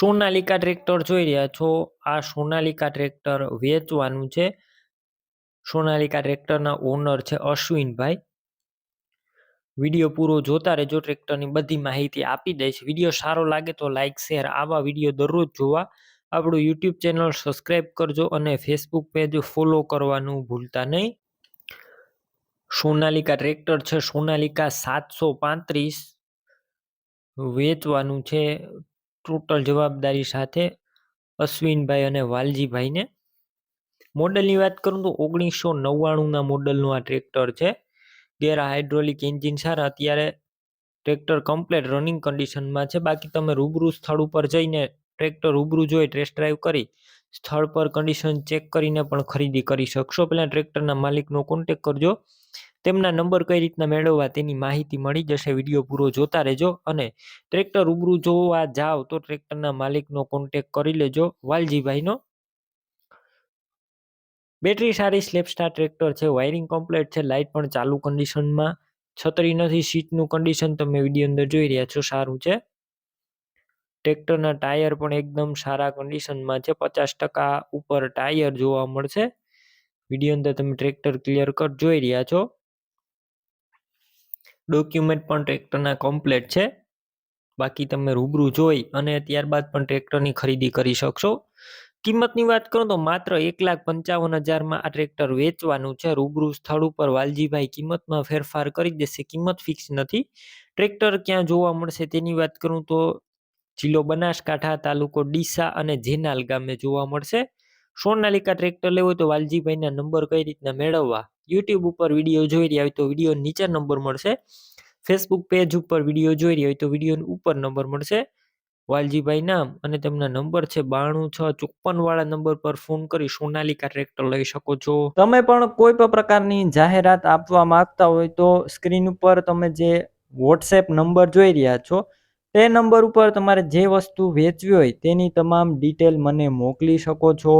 Sonalika tractor જોઈ રહ્યા છો. આ સોનાલિકા ટ્રેક્ટર વેચવાનું છે. સોનાલિકા ટ્રેક્ટરના ઓનર છે અશ્વિનભાઈ. વીડિયો પૂરો જોતા રહેજો, ટ્રેક્ટરની બધી માહિતી આપી દઈશ. વીડિયો સારો લાગે તો લાઇક શેર, આવા વીડિયો દરરોજ જોવા. આપણું યુટ્યુબ ચેનલ સબસ્ક્રાઈબ કરજો અને ફેસબુક પેજ ફોલો કરવાનું ભૂલતા નહીં. સોનાલિકા ટ્રેક્ટર છે, સોનાલિકા સાતસો પાંત્રીસ. વેચવાનું છે ટોટલ જવાબદારી સાથે અશ્વિનભાઈ અને વાલજીભાઈને. મોડલની વાત કરું તો ઓગણીસો નવ્વાણુંના મોડલનું આ ટ્રેક્ટર છે. ગેર હાઇડ્રોલિક એન્જિન સારા, અત્યારે ટ્રેક્ટર કમ્પ્લેટ રનિંગ કન્ડિશનમાં છે. બાકી તમે રૂબરૂ સ્થળ ઉપર જઈને ટ્રેક્ટર રૂબરૂ જોઈ ટેસ્ટ ડ્રાઈવ કરી, સ્થળ પર કન્ડિશન ચેક કરીને પણ ખરીદી કરી શકશો. પહેલાં ટ્રેક્ટરના માલિકનો કોન્ટેક કરજો. તેમના નંબર કઈ રીતના મેળવવા તેની માહિતી મળી જશે, વીડિયો પૂરો જોતા રહેજો અને ટ્રેક્ટર રૂબરૂ જોવા જાઓ તો ટ્રેક્ટરના માલિકનો કોન્ટેક કરી લેજો. વાલજીભાઈનો બેટરી સારી સ્લેપસ્ટાર ટ્રેક્ટર છે વાયરિંગ કમ્પ્લીટ છે લાઇટ પણ ચાલુ કન્ડિશનમાં છતરી નથી, સીટનું કન્ડિશન તમે વીડિયો અંદર જોઈ રહ્યા છો, સારું છે. ટ્રેક્ટરના ટાયર પણ એકદમ સારા કન્ડિશનમાં છે, પચાસ ટકા ઉપર ટાયર જોવા મળશે. વીડિયો અંદર તમે ટ્રેક્ટર ક્લિયર કટ જોઈ રહ્યા છો. ડોક્યુમેન્ટ પણ ટ્રેક્ટરના કમ્પ્લેટ છે. બાકી તમે રૂબરૂ જોઈ અને ત્યારબાદ પણ ટ્રેક્ટરની ખરીદી કરી શકશો. કિંમતની વાત કરું તો માત્ર એક લાખ પંચાવન હજારમાં આ ટ્રેક્ટર વેચવાનું છે. રૂબરૂ સ્થળ ઉપર વાલજીભાઈ કિંમતમાં ફેરફાર કરી દેશે. કિંમત ફિક્સ નથી. ટ્રેક્ટર ક્યાં જોવા મળશે તેની વાત કરું તો જિલ્લો બનાસકાંઠા તાલુકો ડીસા અને જેનાલ ગામે જોવા મળશે. સોનાલિકા ટ્રેક્ટર લેવો તો વાલજીભાઈના નંબર કઈ રીતના મેળવવા? યુટ્યુબ ઉપર વીડિયો જોઈ રહ્યા હોય તો વીડિયો નીચે નંબર મળશે. ફેસબુક પેજ ઉપર વીડિયો જોઈ રહ્યા હોય તો વીડિયો ઉપર નંબર મળશે. વાલજીભાઈ નામ અને તેમના નંબર છે બાણું છ ચોપન વાળા નંબર પર ફોન કરી સોનાલિકા ટ્રેક્ટર લઈ શકો છો. તમે પણ કોઈ પણ પ્રકારની જાહેરાત આપવા માંગતા હોય તો સ્ક્રીન ઉપર તમે જે વોટ્સએપ નંબર જોઈ રહ્યા છો, તે નંબર ઉપર તમારે જે વસ્તુ વેચવી હોય તેની તમામ ડિટેલ મને મોકલી શકો છો.